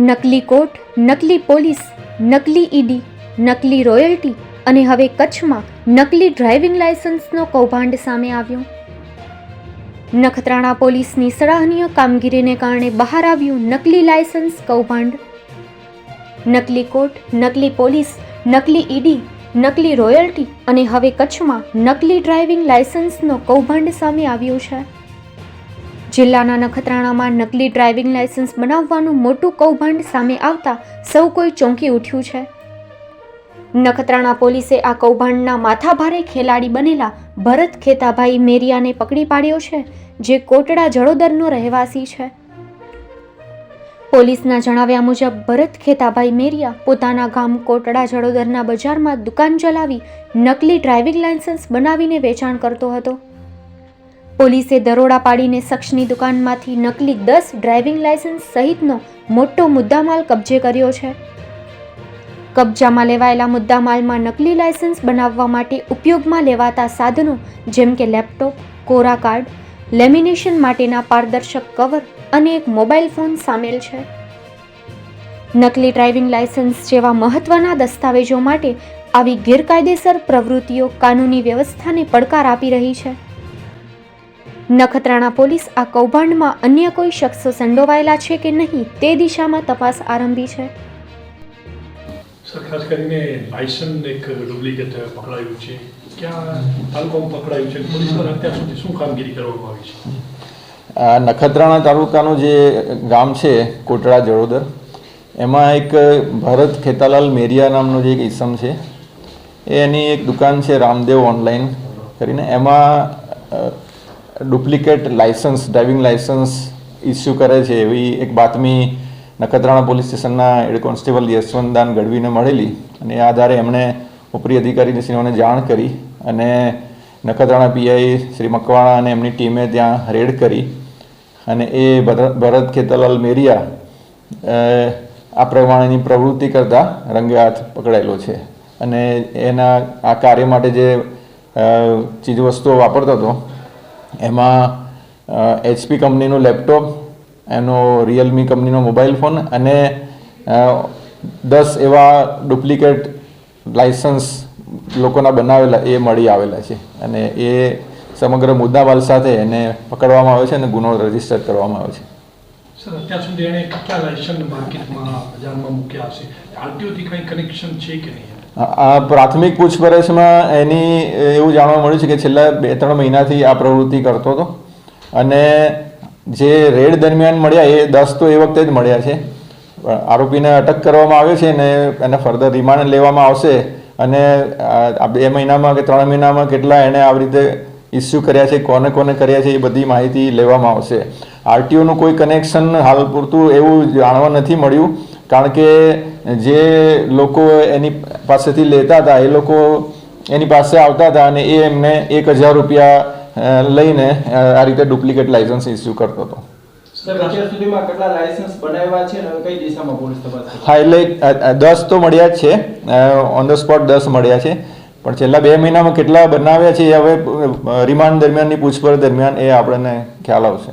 નકલી કોર્ટ, નકલી પોલીસ, નકલી ઈડી, નકલી રોયલ્ટી અને હવે કચ્છમાં નકલી ડ્રાઇવિંગ લાયસન્સનો કૌભાંડ સામે આવ્યો. નખત્રાણા પોલીસની સરાહનીય કામગીરીને કારણે બહાર આવ્યું નકલી લાયસન્સ કૌભાંડ. નકલી કોર્ટ, નકલી પોલીસ, નકલી ઈડી, નકલી રોયલ્ટી અને હવે કચ્છમાં નકલી ડ્રાઇવિંગ લાયસન્સનો કૌભાંડ સામે આવ્યું છે. જિલ્લાના નખત્રાણામાં નકલી ડ્રાઇવિંગ લાયસન્સ બનાવવાનું મોટું કૌભાંડ સામે આવતા સૌ કોઈ ચોંકી ઉઠ્યું છે. નખત્રાણા પોલીસે આ કૌભાંડના માથાભારે ખેલાડી બનેલા ભરત ખેતાભાઈ મેરિયાને પકડી પાડ્યો છે, જે કોટડા જડોદરનો રહેવાસી છે. પોલીસના જણાવ્યા મુજબ, ભરત ખેતાભાઈ મેરિયા પોતાના ગામ કોટડા જડોદરના બજારમાં દુકાન ચલાવી નકલી ડ્રાઇવિંગ લાયસન્સ બનાવીને વેચાણ કરતો હતો. પોલીસે દરોડા પાડીને શખ્સની દુકાનમાંથી નકલી દસ ડ્રાઇવિંગ લાયસન્સ સહિતનો મોટો મુદ્દામાલ કબજે કર્યો છે. કબજામાં લેવાયેલા મુદ્દામાલમાં નકલી લાયસન્સ બનાવવા માટે ઉપયોગમાં લેવાતા સાધનો જેમ કે લેપટોપ, કોરા કાર્ડ, લેમિનેશન માટેના પારદર્શક કવર અને એક મોબાઈલ ફોન સામેલ છે. નકલી ડ્રાઇવિંગ લાયસન્સ જેવા મહત્વના દસ્તાવેજો માટે આવી ગેરકાયદેસર પ્રવૃત્તિઓ કાનૂની વ્યવસ્થાને પડકાર આપી રહી છે. નખત્રાણા પોલીસ આ કૌભાંડમાં અન્ય કોઈ શખ્સો સંડોવાયેલા છે કે નહીં તે દિશામાં તપાસ આરંભી છે. સર ખાસ કરીને લાયસન એક ડુપ્લિકેટ પકડાયું છે. ક્યાં તાલુકામાં પકડાયું છે? પોલીસ દ્વારા અત્યાર સુધી શું કામગીરી કરવામાં આવી છે? આ નખત્રાણા તાલુકાનું જે ગામ છે કોટડા જડોદર એમાં એક ભરત ખેતાલાલ મેરિયા નામનો જે એક ઈસમ છે એ એની એક દુકાન છે રામદેવ ઓનલાઈન કરીને. એમાં duplicate licence, driving licence issue કરે છે એવી એક બાતમી નખત્રાણા પોલીસ સ્ટેશનના હેડ કોન્સ્ટેબલ યશવંતદાન ગઢવીને મળેલી અને એ આધારે એમણે ઉપરી અધિકારીશ્રીઓને જાણ કરી અને નખત્રાણા પીઆઈ શ્રી મકવાણા અને એમની ટીમે ત્યાં રેડ કરી અને એ ભર- ભરત ખેતલાલ મેરિયા આ પ્રમાણેની પ્રવૃત્તિ કરતા રંગે હાથ પકડાયેલો છે. અને એના, આ કાર્ય માટે જે ચીજવસ્તુઓ વાપરતો હતો એમાં એચપી કંપનીનું લેપટોપ એનો રિયલમી કંપનીનો મોબાઈલ ફોન અને દસ એવા ડુપ્લિકેટ લાઇસન્સ લોકોના બનાવેલા, એ મળી આવેલા છે. અને એ સમગ્ર મુદ્દામાલ સાથે એને પકડવામાં આવે છે અને ગુનો રજિસ્ટર કરવામાં આવે છે. સર, અત્યાર સુધી એણે કયા લાયસન્સ માર્કેટમાં બજારમાં મૂક્યા હશે? આરટીઓથી કંઈ કનેક્શન છે કે નહીં? આ પ્રાથમિક પૂછપરછમાં એની એવું જાણવા મળ્યું છે કે છેલ્લા બે ત્રણ મહિનાથી આ પ્રવૃત્તિ કરતો હતો. અને જે રેડ દરમિયાન મળ્યા, એ દસ તો એ વખતે જ મળ્યા છે. આરોપીને અટક કરવામાં આવ્યો છે ને એને ફર્ધર રિમાન્ડ લેવામાં આવશે. અને આ બે મહિનામાં કે ત્રણ મહિનામાં કેટલા એણે આવી રીતે ઇસ્યુ કર્યા છે, કોને કોને કર્યા છે, એ બધી માહિતી લેવામાં આવશે. આરટીઓનું કોઈ કનેક્શન હાલ પૂરતું એવું જાણવા નથી મળ્યું, કારણ કે જે લોકો એની પાસેથી લેતા હતા એ લોકો એની પાસે આવતા હતા અને એ એમને એક હજાર રૂપિયા લઈને આ રીતે ડુપ્લિકેટ લાયસન્સ ઇસ્યુ કરતો હતો? હા એટલે દસ તો મળ્યા જ છે ઓન ધ સ્પોટ દસ મળ્યા છે પણ છેલ્લા બે મહિનામાં કેટલા બનાવ્યા છે એ હવે રિમાન્ડ દરમિયાનની પૂછપરછ દરમિયાન એ આપણને ખ્યાલ આવશે